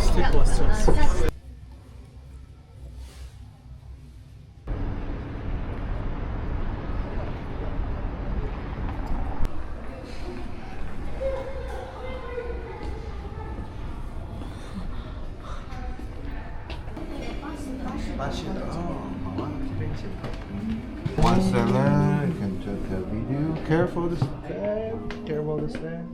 스테이크 왔어. One seller, you can take a video. Careful the step. Careful the step.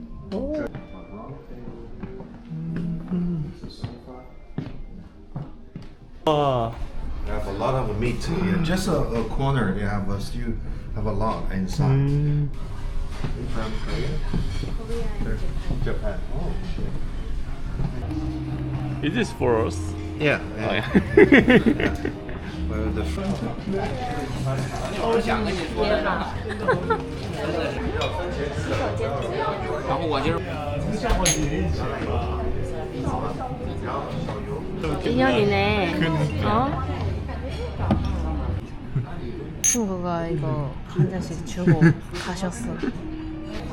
와. You have a lot of meat here. Just a, a corner. You have a still have a lot inside. 음. You From Korea? Japan. Oh, Is this for us? Yeah. Oh, yeah. Oh, yeah. Well, the front. 2년이네. 어? 친구가 이거 한 잔씩 주고 가셨어.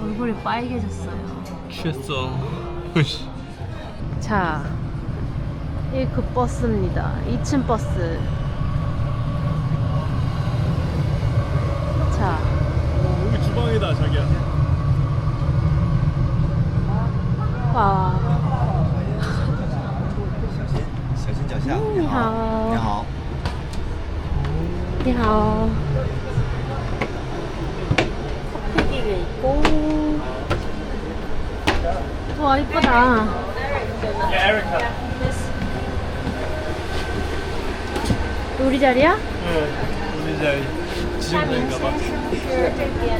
얼굴이 빨개졌어요. 취했어. 자, 이그 버스입니다. 2층 버스. 자, 여기 주방이다, 자기야. 와. 小心脚下。你好。你好。你好. 커피기계 있고. 와, 이쁘다. 우리 자리야? 응. 우리 자리 지정자인가 봐. 是这边，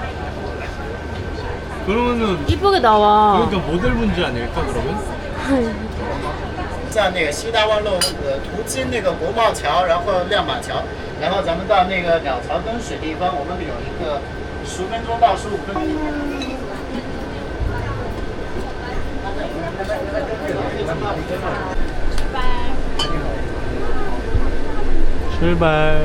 그러면은 이쁘게 나와. 그러니까 모델 문제 아닐까 그러면? 在那个西大望路那个途经那个国贸桥，然后亮马桥，然后咱们到那个鸟巢跟水立方，我们有一个十分钟到十五分钟。 출발.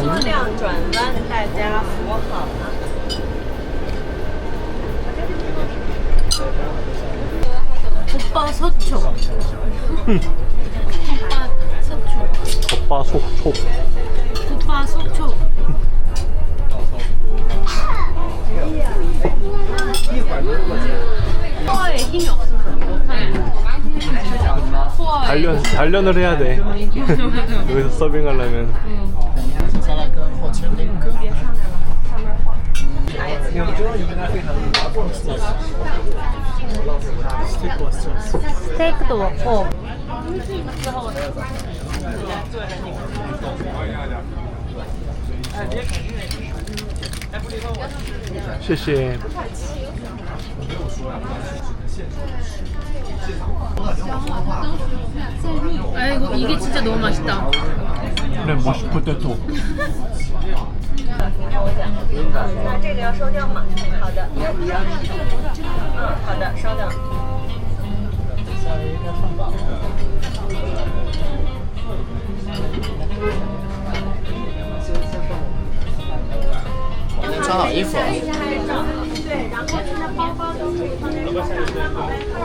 车辆转弯，大家扶好啊。 오빠 서초. 오빠 서초. 오빠 속촉. 오빠 서초. 코어에 힘이 없으면 못하겠네. 코어에 단련 단련을 해야 돼. 여기서 서빙하려면. 스테이크 왔어. 스테이크도 먹고 谢谢. 아이고 이게 진짜 너무 맛있다. 그래 모시포테토. 那这个要收掉吗？好的。嗯，好的，稍等。穿好衣服。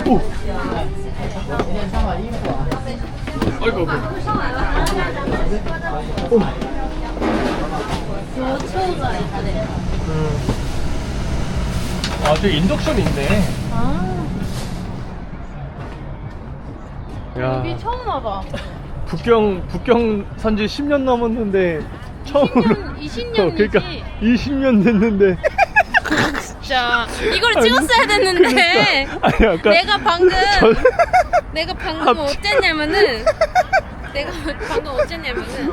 哦。已经穿好衣服了。二狗都上来了。的。 있네. 아, 저 인덕션 있네. 아 야. 여기 처음 와봐. 북경 북경 산지 10년 넘었는데 처음으로 20년, 20년이지. 어, 그러니까 20년 됐는데 진짜 이걸 찍었어야 됐는데. 그러니까. 아니 아까 내가 방금 저- 내가 방금 합- 어쨌냐면은 내가 방금 어쨌냐면은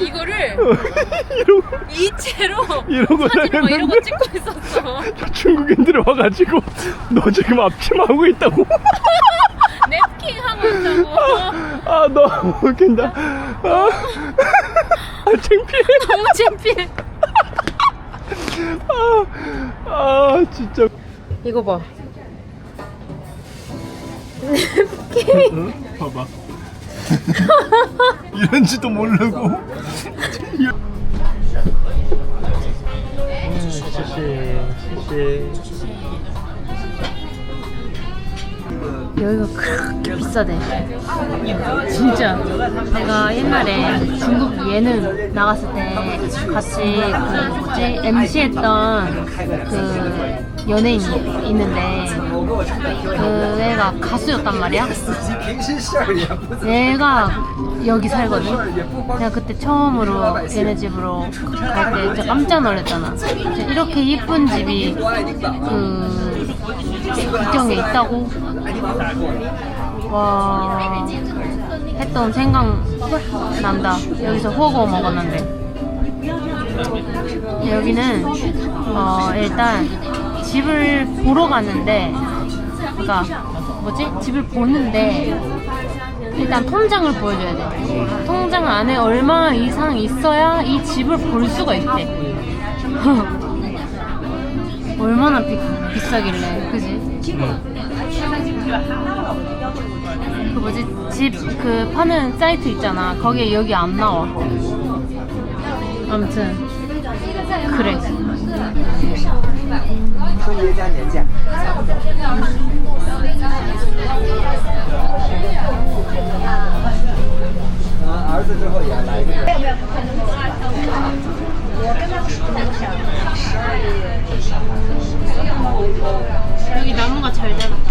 이거를 이러고 이체로 이러고 사진을 막 이러고 다녔는데 찍고 있었어. 중국인들이 와가지고 너 지금 앞치마 하고 있다고 냅킹 하고 있다고. 아 너무 웃긴다 아, 아 창피해 너무 창피해. 아, 아 진짜 이거 봐. 응? 봐봐 이런지도 모르고 시시 시시 여기가 그렇게 비싸대. 진짜. 내가 옛날에 중국 예능 나갔을 때 같이 그 뭐지 MC 했던 그 연예인 있는데 그 애가 가수였단 말이야. 얘가 여기 살거든. 내가 그때 처음으로 얘네 집으로 갈 때 진짜 깜짝 놀랐잖아. 진짜 이렇게 이쁜 집이 그 북경에 있다고 와 했던 생각 난다 여기서 호거 먹었는데 여기는 어 일단 집을 보러 갔는데 그러니까 뭐지? 집을 보는데 일단 통장을 보여줘야 돼. 통장 안에 얼마 이상 있어야 이 집을 볼 수가 있대. 얼마나 비, 비싸길래 그지? 그 뭐지? 집 그 파는 사이트 있잖아. 거기에 여기 안 나와. 아무튼. 그래 春节加年假。啊，儿子之后也来一个。 여기 나무가 잘 자랐다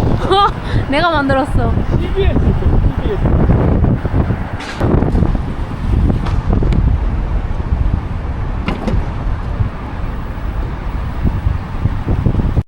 내가 만들었어. TBS TBS